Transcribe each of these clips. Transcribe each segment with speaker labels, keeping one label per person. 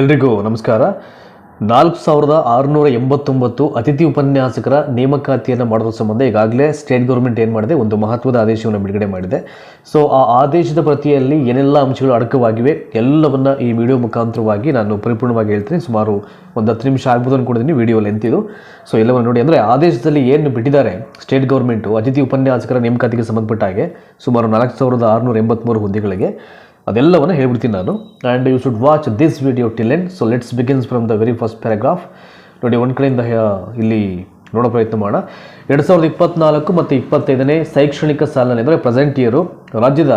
Speaker 1: ಎಲ್ರಿಗೂ ನಮಸ್ಕಾರ. ನಾಲ್ಕು ಸಾವಿರದ ಆರುನೂರ ಎಂಬತ್ತೊಂಬತ್ತು ಅತಿಥಿ ಉಪನ್ಯಾಸಕರ ನೇಮಕಾತಿಯನ್ನು ಮಾಡೋದ್ರ ಸಂಬಂಧ ಈಗಾಗಲೇ ಸ್ಟೇಟ್ ಗೌರ್ಮೆಂಟ್ ಏನು ಮಾಡಿದೆ? ಒಂದು ಮಹತ್ವದ ಆದೇಶವನ್ನು ಬಿಡುಗಡೆ ಮಾಡಿದೆ. ಸೊ ಆ ಆದೇಶದ ಪ್ರತಿಯಲ್ಲಿ ಏನೆಲ್ಲ ಅಂಶಗಳು ಅಡಕವಾಗಿವೆ ಎಲ್ಲವನ್ನು ಈ ವಿಡಿಯೋ ಮುಖಾಂತರವಾಗಿ ನಾನು ಪರಿಪೂರ್ಣವಾಗಿ ಹೇಳ್ತೀನಿ. ಸುಮಾರು ಒಂದು ಹತ್ತು ನಿಮಿಷ ಆಗ್ಬೋದು ಅಂದ್ಕೊಂಡಿದ್ದೀನಿ ವಿಡಿಯೋ ಲೆಂತಿದು ಸೊ ಎಲ್ಲವನ್ನು ನೋಡಿ. ಅಂದರೆ ಆದೇಶದಲ್ಲಿ ಏನು ಬಿಟ್ಟಿದ್ದಾರೆ? ಸ್ಟೇಟ್ ಗೌರ್ಮೆಂಟು ಅತಿಥಿ ಉಪನ್ಯಾಸಕರ ನೇಮಕಾತಿಗೆ ಸಂಬಂಧಪಟ್ಟ ಹಾಗೆ ಸುಮಾರು ನಾಲ್ಕು ಸಾವಿರದ ಆರುನೂರ ಎಂಬತ್ತ್ಮೂರು ಹುದ್ದೆಗಳಿಗೆ. ಅದೆಲ್ಲವನ್ನು ಹೇಳ್ಬಿಡ್ತೀನಿ ನಾನು. And you should watch this video till end so let's begins from the very first paragraph ನೋಡಿ, ಒಂದು ಕಡೆಯಿಂದ ಇಲ್ಲಿ ನೋಡೋ ಪ್ರಯತ್ನ ಮಾಡೋಣ. ಎರಡು ಸಾವಿರದ ಇಪ್ಪತ್ನಾಲ್ಕು ಮತ್ತು ಇಪ್ಪತ್ತೈದನೇ ಶೈಕ್ಷಣಿಕ ಸಾಲಿನಲ್ಲಿ ಅಂದರೆ ಪ್ರೆಸೆಂಟ್ ಇಯರು ರಾಜ್ಯದ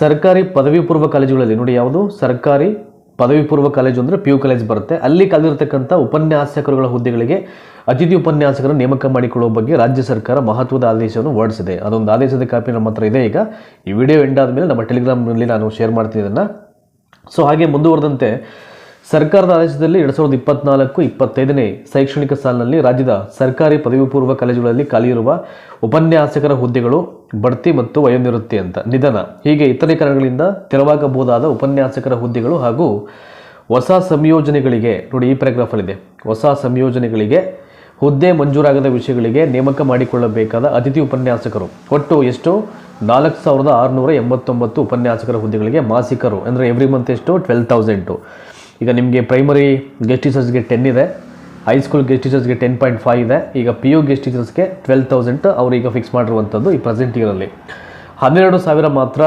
Speaker 1: ಸರ್ಕಾರಿ ಪದವಿ ಪೂರ್ವ ಕಾಲೇಜುಗಳಲ್ಲಿ, ನೋಡಿ ಯಾವುದು? ಸರ್ಕಾರಿ ಪದವಿ ಪೂರ್ವ ಕಾಲೇಜು ಅಂದರೆ ಪಿ ಯು ಕಾಲೇಜ್ ಬರುತ್ತೆ. ಅಲ್ಲಿ ಕಲಿದಿರ್ತಕ್ಕಂಥ ಉಪನ್ಯಾಸಕರುಗಳ ಹುದ್ದೆಗಳಿಗೆ ಅತಿಥಿ ಉಪನ್ಯಾಸಕರನ್ನು ನೇಮಕ ಮಾಡಿಕೊಳ್ಳುವ ಬಗ್ಗೆ ರಾಜ್ಯ ಸರ್ಕಾರ ಮಹತ್ವದ ಆದೇಶವನ್ನು ಹೊರಡಿಸಿದೆ. ಅದೊಂದು ಆದೇಶದ ಕಾಪಿ ನಮ್ಮ ಹತ್ರ ಇದೆ. ಈಗ ಈ ವಿಡಿಯೋ ಎಂಡ್ ಆದಮೇಲೆ ನಮ್ಮ ಟೆಲಿಗ್ರಾಮ್ನಲ್ಲಿ ನಾನು ಶೇರ್ ಮಾಡ್ತೀನಿ ಇದನ್ನು. ಸೊ ಹಾಗೆ ಮುಂದುವರೆದಂತೆ, ಸರ್ಕಾರದ ಆದೇಶದಲ್ಲಿ ಎರಡು ಸಾವಿರದ ಇಪ್ಪತ್ನಾಲ್ಕು ಇಪ್ಪತ್ತೈದನೇ ಶೈಕ್ಷಣಿಕ ಸಾಲಿನಲ್ಲಿ ರಾಜ್ಯದ ಸರ್ಕಾರಿ ಪದವಿ ಪೂರ್ವ ಕಾಲೇಜುಗಳಲ್ಲಿ ಇರುವ ಉಪನ್ಯಾಸಕರ ಹುದ್ದೆಗಳು ಬಡ್ತಿ ಮತ್ತು ವಯೋನಿವೃತ್ತಿ ಅಂತ ನಿಧನ. ಹೀಗೆ ಇತರೆ ಕಾರಣಗಳಿಂದ ತೆರವಾಗಬಹುದಾದ ಉಪನ್ಯಾಸಕರ ಹುದ್ದೆಗಳು ಹಾಗೂ ಹೊಸ ಸಂಯೋಜನೆಗಳಿಗೆ, ನೋಡಿ ಈ ಪ್ಯಾರಾಗ್ರಾಫಲ್ಲಿದೆ ಹೊಸ ಸಂಯೋಜನೆಗಳಿಗೆ ಹುದ್ದೆ ಮಂಜೂರಾಗದ ವಿಷಯಗಳಿಗೆ ನೇಮಕ ಮಾಡಿಕೊಳ್ಳಬೇಕಾದ ಅತಿಥಿ ಉಪನ್ಯಾಸಕರು. ಒಟ್ಟು ಎಷ್ಟು? ನಾಲ್ಕು ಸಾವಿರದ ಆರುನೂರ ಎಂಬತ್ತೊಂಬತ್ತು ಉಪನ್ಯಾಸಕರ ಹುದ್ದೆಗಳಿಗೆ ಮಾಸಿಕರು. ಅಂದರೆ ಎವ್ರಿ ಮಂತ್ ಎಷ್ಟು? ಟ್ವೆಲ್ ತೌಸಂಡು ಈಗ ನಿಮಗೆ ಪ್ರೈಮರಿ ಗೆಸ್ಟ್ ಟೀಚರ್ಸ್ಗೆ ಟೆನ್ ಇದೆ. ಹೈಸ್ಕೂಲ್ ಗೆಸ್ಟ್ ಟೀಚರ್ಸ್ಗೆ ಟೆನ್ ಪಾಯಿಂಟ್ ಫೈವ್ ಇದೆ. ಈಗ ಪಿ ಯು ಗೆಸ್ಟ್ ಟೀಚರ್ಸ್ಗೆ ಟ್ವೆಲ್ ತೌಸಂಡ್ ಅವರು ಈಗ ಫಿಕ್ಸ್ ಮಾಡಿರುವಂಥದ್ದು ಈ ಪ್ರೆಸೆಂಟ್ ಇಯರಲ್ಲಿ ಹನ್ನೆರಡು ಸಾವಿರ ಮಾತ್ರ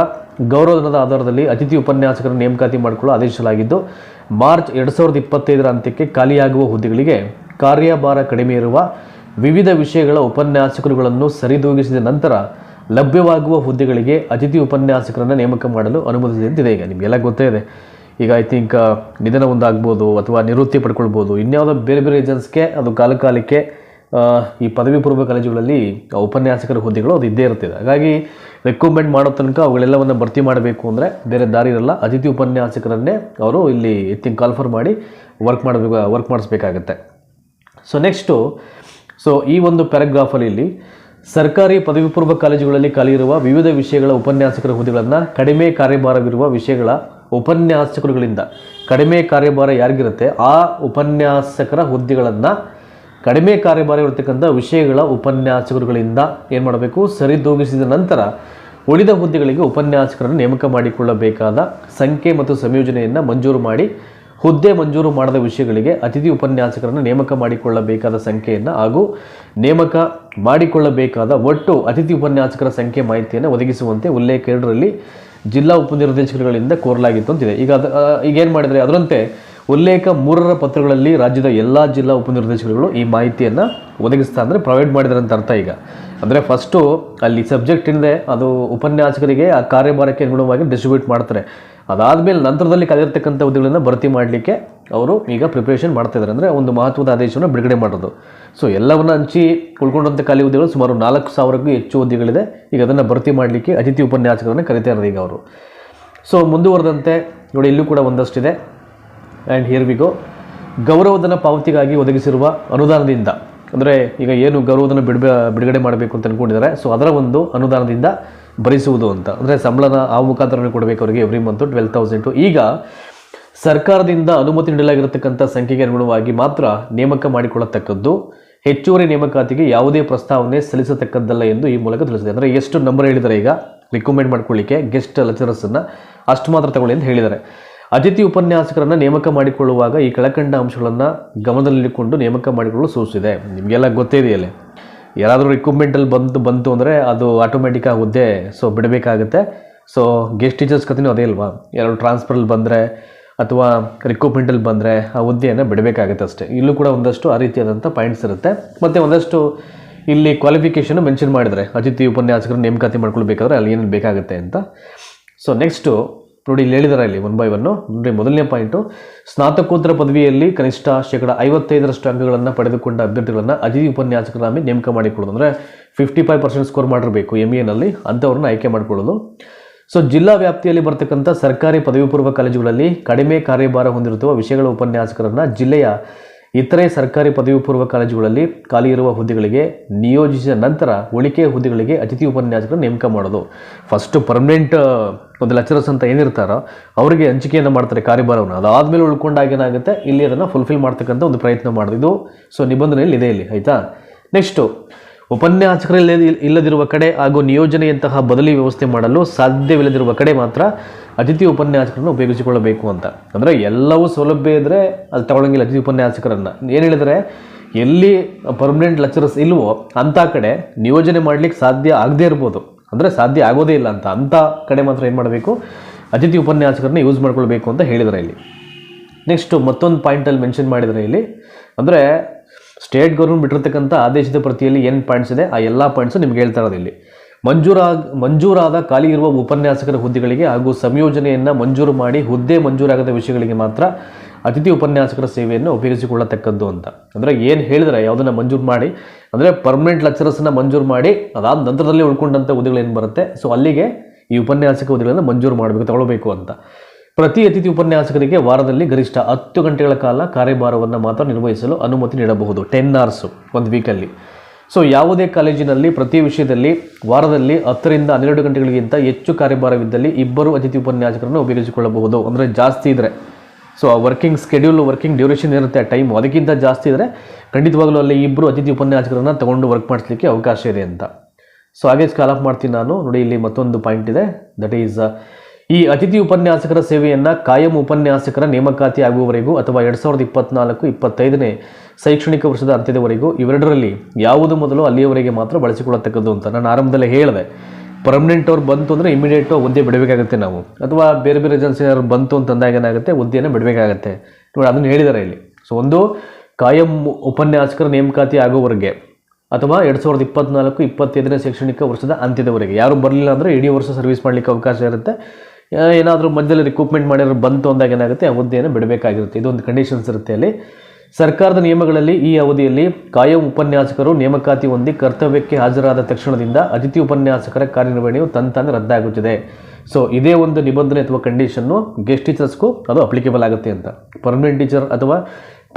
Speaker 1: ಗೌರವಧನದ ಆಧಾರದಲ್ಲಿ ಅತಿಥಿ ಉಪನ್ಯಾಸಕರ ನೇಮಕಾತಿ ಮಾಡಿಕೊಳ್ಳಲು ಆದೇಶಿಸಲಾಗಿದ್ದು, ಮಾರ್ಚ್ ಎರಡು ಸಾವಿರದ ಇಪ್ಪತ್ತೈದರ ಅಂತ್ಯಕ್ಕೆ ಖಾಲಿಯಾಗುವ ಹುದ್ದೆಗಳಿಗೆ ಕಾರ್ಯಭಾರ ಕಡಿಮೆ ಇರುವ ವಿವಿಧ ವಿಷಯಗಳ ಉಪನ್ಯಾಸಕರುಗಳನ್ನು ಸರಿದೂಗಿಸಿದ ನಂತರ ಲಭ್ಯವಾಗುವ ಹುದ್ದೆಗಳಿಗೆ ಅತಿಥಿ ಉಪನ್ಯಾಸಕರನ್ನು ನೇಮಕ ಮಾಡಲು ಅನುಮತಿಸಿದೆ ಈಗ ನಿಮಗೆಲ್ಲ ಗೊತ್ತೇ ಇದೆ. ಈಗ ಐ ಥಿಂಕ್ ನಿಧನ ಒಂದಾಗ್ಬೋದು ಅಥವಾ ನಿವೃತ್ತಿ ಪಡ್ಕೊಳ್ಬೋದು. ಇನ್ಯಾವುದೋ ಬೇರೆ ಬೇರೆ ರೀಸನ್ಸ್ಗೆ ಅದು ಕಾಲಕಾಲಕ್ಕೆ ಈ ಪದವಿ ಪೂರ್ವ ಕಾಲೇಜುಗಳಲ್ಲಿ ಉಪನ್ಯಾಸಕರ ಹುದ್ದೆಗಳು ಅದು ಇದ್ದೇ ಇರ್ತದೆ ಹಾಗಾಗಿ ರೆಕ್ರೂಟ್ಮೆಂಟ್ ಮಾಡೋ ತನಕ ಅವುಗಳೆಲ್ಲವನ್ನು ಭರ್ತಿ ಮಾಡಬೇಕು ಅಂದರೆ ಬೇರೆ ದಾರಿ ಇರಲ್ಲ. ಅತಿಥಿ ಉಪನ್ಯಾಸಕರನ್ನೇ ಅವರು ಇಲ್ಲಿ ಥಿಂಕ್ ಕಾಲ್ಫರ್ ಮಾಡಿ ವರ್ಕ್ ಮಾಡಬೇಕು ವರ್ಕ್ ಮಾಡಿಸ್ಬೇಕಾಗತ್ತೆ. ಸೊ ನೆಕ್ಸ್ಟು ಸೊ ಈ ಒಂದು ಪ್ಯಾರಾಗ್ರಾಫಲ್ಲಿ ಇಲ್ಲಿ, ಸರ್ಕಾರಿ ಪದವಿ ಪೂರ್ವ ಕಾಲೇಜುಗಳಲ್ಲಿ ಖಾಲಿ ಇರುವ ವಿವಿಧ ವಿಷಯಗಳ ಉಪನ್ಯಾಸಕರ ಹುದ್ದೆಗಳನ್ನು ಕಡಿಮೆ ಕಾರ್ಯಭಾರವಿರುವ ವಿಷಯಗಳ ಉಪನ್ಯಾಸಕರುಗಳಿಂದ ಕಡಿಮೆ ಕಾರ್ಯಭಾರ ಯಾರಿಗಿರುತ್ತೆ? ಆ ಉಪನ್ಯಾಸಕರ ಹುದ್ದೆಗಳನ್ನು ಕಡಿಮೆ ಕಾರ್ಯಭಾರ ಇರತಕ್ಕಂಥ ವಿಷಯಗಳ ಉಪನ್ಯಾಸಕರುಗಳಿಂದ ಏನು ಮಾಡಬೇಕು? ಸರಿದೂಗಿಸಿದ ನಂತರ ಉಳಿದ ಹುದ್ದೆಗಳಿಗೆ ಉಪನ್ಯಾಸಕರನ್ನು ನೇಮಕ ಮಾಡಿಕೊಳ್ಳಬೇಕಾದ ಸಂಖ್ಯೆ ಮತ್ತು ಸಂಯೋಜನೆಯನ್ನು ಮಂಜೂರು ಮಾಡಿ ಹುದ್ದೆ ಮಂಜೂರು ಮಾಡದ ವಿಷಯಗಳಿಗೆ ಅತಿಥಿ ಉಪನ್ಯಾಸಕರನ್ನು ನೇಮಕ ಮಾಡಿಕೊಳ್ಳಬೇಕಾದ ಸಂಖ್ಯೆಯನ್ನು ಹಾಗೂ ನೇಮಕ ಮಾಡಿಕೊಳ್ಳಬೇಕಾದ ಒಟ್ಟು ಅತಿಥಿ ಉಪನ್ಯಾಸಕರ ಸಂಖ್ಯೆ ಮಾಹಿತಿಯನ್ನು ಒದಗಿಸುವಂತೆ ಉಲ್ಲೇಖ ಎರಡರಲ್ಲಿ ಜಿಲ್ಲಾ ಉಪನಿರ್ದೇಶಕರುಗಳಿಂದ ಕೋರಲಾಗಿತ್ತು ಅಂತಿದೆ. ಈಗ ಅದು ಈಗೇನು ಮಾಡಿದರೆ ಅದರಂತೆ ಉಲ್ಲೇಖ ಮೂರರ ಪತ್ರಗಳಲ್ಲಿ ರಾಜ್ಯದ ಎಲ್ಲ ಜಿಲ್ಲಾ ಉಪನಿರ್ದೇಶಕರುಗಳು ಈ ಮಾಹಿತಿಯನ್ನು ಒದಗಿಸ್ತಾ ಅಂದರೆ ಪ್ರೊವೈಡ್ ಮಾಡಿದ್ದಾರೆ ಅಂತ ಅರ್ಥ ಈಗ. ಅಂದರೆ ಫಸ್ಟು ಅಲ್ಲಿ ಸಬ್ಜೆಕ್ಟ್ ಇದೆ ಅದು ಉಪನ್ಯಾಸಕರಿಗೆ ಆ ಕಾರ್ಯಭಾರಕ್ಕೆ ಅನುಗುಣವಾಗಿ ಡಿಸ್ಟ್ರಿಬ್ಯೂಟ್ ಮಾಡ್ತಾರೆ. ಅದಾದಮೇಲೆ ನಂತರದಲ್ಲಿ ಕಲಿರ್ತಕ್ಕಂಥ ಹುದ್ದೆಗಳನ್ನು ಭರ್ತಿ ಮಾಡಲಿಕ್ಕೆ ಅವರು ಈಗ ಪ್ರಿಪ್ರೇಷನ್ ಮಾಡ್ತಾ ಇದ್ದಾರೆ ಅಂದರೆ ಒಂದು ಮಹತ್ವದ ಆದೇಶವನ್ನು ಬಿಡುಗಡೆ ಮಾಡೋದು. ಸೊ ಎಲ್ಲವನ್ನ ಹಂಚಿ ಉಳ್ಕೊಂಡಂಥ ಖಾಲಿ ಹುದ್ದೆಗಳು ಸುಮಾರು ನಾಲ್ಕು ಸಾವಿರಕ್ಕೂ ಹೆಚ್ಚು ಹುದ್ದೆಗಳಿದೆ. ಈಗ ಅದನ್ನು ಭರ್ತಿ ಮಾಡಲಿಕ್ಕೆ ಅತಿಥಿ ಉಪನ್ಯಾಸಕರನ್ನು ಕರಿತಾ ಇರೋದು ಈಗ ಅವರು. ಸೊ ಮುಂದುವರೆದಂತೆ ನೋಡಿ, ಇಲ್ಲೂ ಕೂಡ ಒಂದಷ್ಟಿದೆ. ಆ್ಯಂಡ್ ಹಿಯರ್ ವಿ ಗೋ ಗೌರವಧನ ಪಾವತಿಗಾಗಿ ಒದಗಿಸಿರುವ ಅನುದಾನದಿಂದ. ಅಂದರೆ ಈಗ ಏನು ಗೌರವಧನ ಬಿಡ್ಬ, ಬಿಡುಗಡೆ ಮಾಡಬೇಕು ಅಂತ ಅಂದ್ಕೊಂಡಿದ್ದಾರೆ ಸೊ ಅದರ ಒಂದು ಅನುದಾನದಿಂದ ಭರಿಸುವುದು ಅಂತ. ಅಂದರೆ ಸಂಬಳನ ಆ ಮುಖಾಂತರನೇ ಕೊಡಬೇಕು ಅವರಿಗೆ ಎವ್ರಿ ಮಂತು ಟ್ವೆಲ್ ತೌಸಂಡು ಈಗ ಸರ್ಕಾರದಿಂದ ಅನುಮತಿ ನೀಡಲಾಗಿರತಕ್ಕಂಥ ಸಂಖ್ಯೆಗೆ ಅನುಗುಣವಾಗಿ ಮಾತ್ರ ನೇಮಕ ಮಾಡಿಕೊಳ್ಳತಕ್ಕದ್ದು, ಹೆಚ್ಚುವರಿ ನೇಮಕಾತಿಗೆ ಯಾವುದೇ ಪ್ರಸ್ತಾವನೆ ಸಲ್ಲಿಸತಕ್ಕದ್ದಲ್ಲ ಎಂದು ಈ ಮೂಲಕ ತಿಳಿಸಿದೆ. ಅಂದರೆ ಎಷ್ಟು ನಂಬರ್ ಹೇಳಿದ್ದಾರೆ ಈಗ? ರಿಕಮೆಂಡ್ ಮಾಡ್ಕೊಳ್ಳಿಕ್ಕೆ ಗೆಸ್ಟ್ ಲೆಕ್ಚರರ್ಸನ್ನು ಅಷ್ಟು ಮಾತ್ರ ತಗೊಳ್ಳಿ ಅಂತ ಹೇಳಿದ್ದಾರೆ. ಅತಿಥಿ ಉಪನ್ಯಾಸಕರನ್ನು ನೇಮಕ ಮಾಡಿಕೊಳ್ಳುವಾಗ ಈ ಕೆಳಕಂಡ ಅಂಶಗಳನ್ನು ಗಮನದಲ್ಲಿಟ್ಟುಕೊಂಡು ನೇಮಕ ಮಾಡಿಕೊಳ್ಳಲು ಸೂಚಿಸಿದೆ. ನಿಮಗೆಲ್ಲ ಗೊತ್ತೇ ಇದೆಯಲ್ಲ? ಯಾರಾದರೂ ರಿಕ್ರೂಟ್ಮೆಂಟಲ್ಲಿ ಬಂದು, ಬಂತು ಅಂದರೆ ಅದು ಆಟೋಮೆಟಿಕ್ ಆಗಿ ಹುದ್ದೆ ಸೊ ಬಿಡಬೇಕಾಗುತ್ತೆ. ಸೊ ಗೆಸ್ಟ್ ಟೀಚರ್ಸ್ ಕಥೆನೂ ಅದೇ ಅಲ್ವಾ? ಯಾರು ಟ್ರಾನ್ಸ್ಫರಲ್ಲಿ ಬಂದರೆ ಅಥವಾ ರಿಕ್ರೂಟ್ಮೆಂಟಲ್ಲಿ ಬಂದರೆ ಆ ಹುದ್ದೆಯನ್ನು ಬಿಡಬೇಕಾಗುತ್ತೆ ಅಷ್ಟೇ. ಇಲ್ಲೂ ಕೂಡ ಒಂದಷ್ಟು ಆ ರೀತಿಯಾದಂಥ ಪಾಯಿಂಟ್ಸ್ ಇರುತ್ತೆ. ಮತ್ತು ಒಂದಷ್ಟು ಇಲ್ಲಿ ಕ್ವಾಲಿಫಿಕೇಷನ್ ಮೆನ್ಷನ್ ಮಾಡಿದರೆ, ಅತಿಥಿ ಉಪನ್ಯಾಸಕರು ನೇಮಕಾತಿ ಮಾಡ್ಕೊಳ್ಬೇಕಾದ್ರೆ ಅಲ್ಲಿ ಏನೇನು ಬೇಕಾಗುತ್ತೆ ಅಂತ. ಸೊ ನೆಕ್ಸ್ಟು ನೋಡಿ ಇಲ್ಲಿ ಹೇಳಿದಾರೆ ಇಲ್ಲಿ ಒನ್ ಬೈ ಒನ್ನು ನೋಡಿ ಮೊದಲನೇ ಪಾಯಿಂಟು ಸ್ನಾತಕೋತ್ತರ ಪದವಿಯಲ್ಲಿ ಕನಿಷ್ಠ ಶೇಕಡ ಐವತ್ತೈದರಷ್ಟು ಅಂಕಗಳನ್ನು ಪಡೆದುಕೊಂಡ ಅಭ್ಯರ್ಥಿಗಳನ್ನು ಅತಿಥಿ ಉಪನ್ಯಾಸಕರಾಗಿ ನೇಮಕ ಮಾಡಿಕೊಳ್ಳೋದು. ಅಂದರೆ ಫಿಫ್ಟಿ ಫೈವ್ ಪರ್ಸೆಂಟ್ ಸ್ಕೋರ್ ಮಾಡಿರಬೇಕು ಎಂ ಎನಲ್ಲಿ ಅಂಥವ್ರನ್ನ ಆಯ್ಕೆ ಮಾಡಿಕೊಳ್ಳೋದು. ಸೊ ಜಿಲ್ಲಾ ವ್ಯಾಪ್ತಿಯಲ್ಲಿ ಬರ್ತಕ್ಕಂಥ ಸರ್ಕಾರಿ ಪದವಿ ಪೂರ್ವ ಕಾಲೇಜುಗಳಲ್ಲಿ ಕಡಿಮೆ ಕಾರ್ಯಭಾರ ಹೊಂದಿರುವ ವಿಷಯಗಳ ಉಪನ್ಯಾಸಕರನ್ನು ಜಿಲ್ಲೆಯ ಇತರೆ ಸರ್ಕಾರಿ ಪದವಿ ಪೂರ್ವ ಕಾಲೇಜುಗಳಲ್ಲಿ ಖಾಲಿ ಇರುವ ಹುದ್ದೆಗಳಿಗೆ ನಿಯೋಜಿಸಿದ ನಂತರ ಉಳಿಕೆ ಹುದ್ದೆಗಳಿಗೆ ಅತಿಥಿ ಉಪನ್ಯಾಸಕರು ನೇಮಕ ಮಾಡೋದು. ಫಸ್ಟು ಪರ್ಮನೆಂಟ್ ಒಂದು ಲೆಕ್ಚರರ್ಸ್ ಅಂತ ಏನಿರ್ತಾರೋ ಅವರಿಗೆ ಹಂಚಿಕೆಯನ್ನು ಮಾಡ್ತಾರೆ ಕಾರ್ಯಭಾರವನ್ನು. ಅದಾದಮೇಲೆ ಉಳ್ಕೊಂಡಾಗ ಏನಾಗುತ್ತೆ ಇಲ್ಲಿ ಅದನ್ನು ಫುಲ್ಫಿಲ್ ಮಾಡ್ತಕ್ಕಂಥ ಒಂದು ಪ್ರಯತ್ನ ಮಾಡೋದು. ಇದು ಸೊ ನಿಬಂಧನೆಯಲ್ಲಿ ಇದೆ ಇಲ್ಲಿ, ಆಯಿತಾ? ನೆಕ್ಸ್ಟು ಉಪನ್ಯಾಸಕರು ಇಲ್ಲದೆ ಇಲ್ಲದಿರುವ ಕಡೆ ಹಾಗೂ ನಿಯೋಜನೆಯಂತಹ ಬದಲಿ ವ್ಯವಸ್ಥೆ ಮಾಡಲು ಸಾಧ್ಯವಿಲ್ಲದಿರುವ ಕಡೆ ಮಾತ್ರ ಅತಿಥಿ ಉಪನ್ಯಾಸಕರನ್ನು ಉಪಯೋಗಿಸಿಕೊಳ್ಳಬೇಕು ಅಂತ. ಅಂದರೆ ಎಲ್ಲವೂ ಸೌಲಭ್ಯ ಇದ್ದರೆ ಅಲ್ಲಿ ತಗೊಳ್ಳಂಗಿಲ್ಲ ಅತಿಥಿ ಉಪನ್ಯಾಸಕರನ್ನು. ಏನು ಹೇಳಿದರೆ, ಎಲ್ಲಿ ಪರ್ಮನೆಂಟ್ ಲೆಕ್ಚರರ್ಸ್ ಇಲ್ವೋ ಅಂಥ ಕಡೆ ನಿಯೋಜನೆ ಮಾಡಲಿಕ್ಕೆ ಸಾಧ್ಯ ಆಗದೇ ಇರ್ಬೋದು. ಅಂದರೆ ಸಾಧ್ಯ ಆಗೋದೇ ಇಲ್ಲ ಅಂತ. ಅಂಥ ಕಡೆ ಮಾತ್ರ ಏನು ಮಾಡಬೇಕು? ಅತಿಥಿ ಉಪನ್ಯಾಸಕರನ್ನ ಯೂಸ್ ಮಾಡ್ಕೊಳ್ಬೇಕು ಅಂತ ಹೇಳಿದರೆ ಇಲ್ಲಿ. ನೆಕ್ಸ್ಟು ಮತ್ತೊಂದು ಪಾಯಿಂಟಲ್ಲಿ ಮೆನ್ಷನ್ ಮಾಡಿದರೆ ಇಲ್ಲಿ. ಅಂದರೆ ಸ್ಟೇಟ್ ಗೌರ್ಮೆಂಟ್ ಬಿಟ್ಟಿರ್ತಕ್ಕಂಥ ಆದೇಶದ ಪ್ರತಿಯಲ್ಲಿ ಏನು ಪಾಯಿಂಟ್ಸ್ ಇದೆ? ಆ ಎಲ್ಲ ಪಾಯಿಂಟ್ಸು ನಿಮ್ಗೆ ಹೇಳ್ತಾ ಇರೋದು ಇಲ್ಲಿ. ಮಂಜೂರಾಗ, ಮಂಜೂರಾದ ಖಾಲಿ ಇರುವ ಉಪನ್ಯಾಸಕರ ಹುದ್ದೆಗಳಿಗೆ ಹಾಗೂ ಸಂಯೋಜನೆಯನ್ನು ಮಂಜೂರು ಮಾಡಿ ಹುದ್ದೆ ಮಂಜೂರಾಗದ ವಿಷಯಗಳಿಗೆ ಮಾತ್ರ ಅತಿಥಿ ಉಪನ್ಯಾಸಕರ ಸೇವೆಯನ್ನು ಉಪಯೋಗಿಸಿಕೊಳ್ಳತಕ್ಕದ್ದು ಅಂತ. ಅಂದರೆ ಏನು ಹೇಳಿದ್ರೆ ಯಾವುದನ್ನು ಮಂಜೂರು ಮಾಡಿ, ಅಂದರೆ ಪರ್ಮನೆಂಟ್ ಲೆಕ್ಚರರ್ಸನ್ನು ಮಂಜೂರು ಮಾಡಿ, ಅದಾದ ನಂತರದಲ್ಲಿ ಉಳ್ಕೊಂಡಂಥ ಹುದ್ದೆಗಳು ಏನು ಬರುತ್ತೆ? ಸೊ ಅಲ್ಲಿಗೆ ಈ ಉಪನ್ಯಾಸಕ ಹುದ್ದೆಗಳನ್ನು ಮಂಜೂರು ಮಾಡಬೇಕು, ತಗೊಳ್ಬೇಕು ಅಂತ. ಪ್ರತಿ ಅತಿಥಿ ಉಪನ್ಯಾಸಕರಿಗೆ ವಾರದಲ್ಲಿ ಗರಿಷ್ಠ ಹತ್ತು ಗಂಟೆಗಳ ಕಾಲ ಕಾರ್ಯಭಾರವನ್ನು ಮಾತ್ರ ನಿರ್ವಹಿಸಲು ಅನುಮತಿ ನೀಡಬಹುದು. ಟೆನ್ ಅವರ್ಸು ಒಂದು ವೀಕಲ್ಲಿ ಸೊ ಯಾವುದೇ ಕಾಲೇಜಿನಲ್ಲಿ ಪ್ರತಿ ವಿಷಯದಲ್ಲಿ ವಾರದಲ್ಲಿ ಹತ್ತರಿಂದ ಹನ್ನೆರಡು ಗಂಟೆಗಳಿಗಿಂತ ಹೆಚ್ಚು ಕಾರ್ಯಭಾರವಿದ್ದಲ್ಲಿ ಇಬ್ಬರು ಅತಿಥಿ ಉಪನ್ಯಾಸಕರನ್ನು ಉಪಯೋಗಿಸಿಕೊಳ್ಳಬಹುದು ಅಂದರೆ ಜಾಸ್ತಿ ಇದ್ದರೆ ಸೊ ಆ ವರ್ಕಿಂಗ್ ಸ್ಕೆಡ್ಯೂಲ್ ವರ್ಕಿಂಗ್ ಡ್ಯೂರೇಷನ್ ಇರುತ್ತೆ ಆ ಟೈಮು ಅದಕ್ಕಿಂತ ಜಾಸ್ತಿ ಇದ್ದರೆ ಖಂಡಿತವಾಗಲೂ ಅಲ್ಲಿ ಇಬ್ಬರು ಅತಿಥಿ ಉಪನ್ಯಾಸಕರನ್ನು ತಗೊಂಡು ವರ್ಕ್ ಮಾಡಿಸ್ಲಿಕ್ಕೆ ಅವಕಾಶ ಇದೆ ಅಂತ. ಸೊ ಹಾಗೆ ಸ್ಕಾಲ್ ಆಫ್ ಮಾಡ್ತೀನಿ ನಾನು. ನೋಡಿ, ಇಲ್ಲಿ ಮತ್ತೊಂದು ಪಾಯಿಂಟ್ ಇದೆ. ದಟ್ ಈಸ್ ಈ ಅತಿಥಿ ಉಪನ್ಯಾಸಕರ ಸೇವೆಯನ್ನು ಕಾಯಂ ಉಪನ್ಯಾಸಕರ ನೇಮಕಾತಿ ಆಗುವವರೆಗೂ ಅಥವಾ ಎರಡು ಸಾವಿರದ ಇಪ್ಪತ್ನಾಲ್ಕು, ಇಪ್ಪತ್ತೈದನೇ ಶೈಕ್ಷಣಿಕ ವರ್ಷದ ಅಂತ್ಯದವರೆಗೂ ಇವೆರಡರಲ್ಲಿ ಯಾವುದು ಮೊದಲು ಅಲ್ಲಿಯವರೆಗೆ ಮಾತ್ರ ಬಳಸಿಕೊಳ್ಳತಕ್ಕದ್ದು ಅಂತ ನಾನು ಆರಂಭದಲ್ಲೇ ಹೇಳಿದೆ. ಪರ್ಮನೆಂಟ್ ಅವ್ರು ಬಂತು ಅಂದರೆ ಇಮಿಡಿಯೇಟು ಹುದ್ದೆ ಬಿಡಬೇಕಾಗುತ್ತೆ ನಾವು. ಅಥವಾ ಬೇರೆ ಬೇರೆ ಏಜೆನ್ಸಿ ಬಂತು ಬಂತು ಅಂತಂದಾಗ ಏನಾಗುತ್ತೆ? ಹುದ್ದೆಯನ್ನು ಬಿಡಬೇಕಾಗತ್ತೆ. ನೋಡಿ, ಅದನ್ನು ಹೇಳಿದ್ದಾರೆ ಇಲ್ಲಿ. ಸೊ ಒಂದು ಕಾಯಂ ಉಪನ್ಯಾಸಕರ ನೇಮಕಾತಿ ಆಗೋವರೆಗೆ ಅಥವಾ ಎರಡು ಸಾವಿರದ ಇಪ್ಪತ್ನಾಲ್ಕು, ಇಪ್ಪತ್ತೈದನೇ ಶೈಕ್ಷಣಿಕ ವರ್ಷದ ಅಂತ್ಯದವರೆಗೆ. ಯಾರು ಬರಲಿಲ್ಲ ಅಂದರೆ ಇಡೀ ವರ್ಷ ಸರ್ವಿಸ್ ಮಾಡಲಿಕ್ಕೆ ಅವಕಾಶ ಇರುತ್ತೆ. ಏನಾದರೂ ಮಧ್ಯದಲ್ಲಿ ರಿಕ್ರೂಟ್ಮೆಂಟ್ ಮಾಡಿರೋ ಬಂತು ಅಂದಾಗ ಏನಾಗುತ್ತೆ? ಅವಧಿಯನ್ನು ಬಿಡಬೇಕಾಗಿರುತ್ತೆ. ಇದೊಂದು ಕಂಡೀಷನ್ಸ್ ಇರುತ್ತೆ ಅಲ್ಲಿ. ಸರ್ಕಾರದ ನಿಯಮಗಳಲ್ಲಿ ಈ ಅವಧಿಯಲ್ಲಿ ಕಾಯಂ ಉಪನ್ಯಾಸಕರು ನೇಮಕಾತಿ ಹೊಂದಿ ಕರ್ತವ್ಯಕ್ಕೆ ಹಾಜರಾದ ತಕ್ಷಣದಿಂದ ಅತಿಥಿ ಉಪನ್ಯಾಸಕರ ಕಾರ್ಯನಿರ್ವಹಣೆಯು ತಂತಾನೆ ರದ್ದಾಗುತ್ತಿದೆ. ಸೊ ಇದೇ ಒಂದು ನಿಬಂಧನೆ ಅಥವಾ ಕಂಡೀಷನ್ನು ಗೆಸ್ಟ್ ಟೀಚರ್ಸ್ಗೂ ಅದು ಅಪ್ಲಿಕೇಬಲ್ ಆಗುತ್ತೆ ಅಂತ. ಪರ್ಮನೆಂಟ್ ಟೀಚರ್ ಅಥವಾ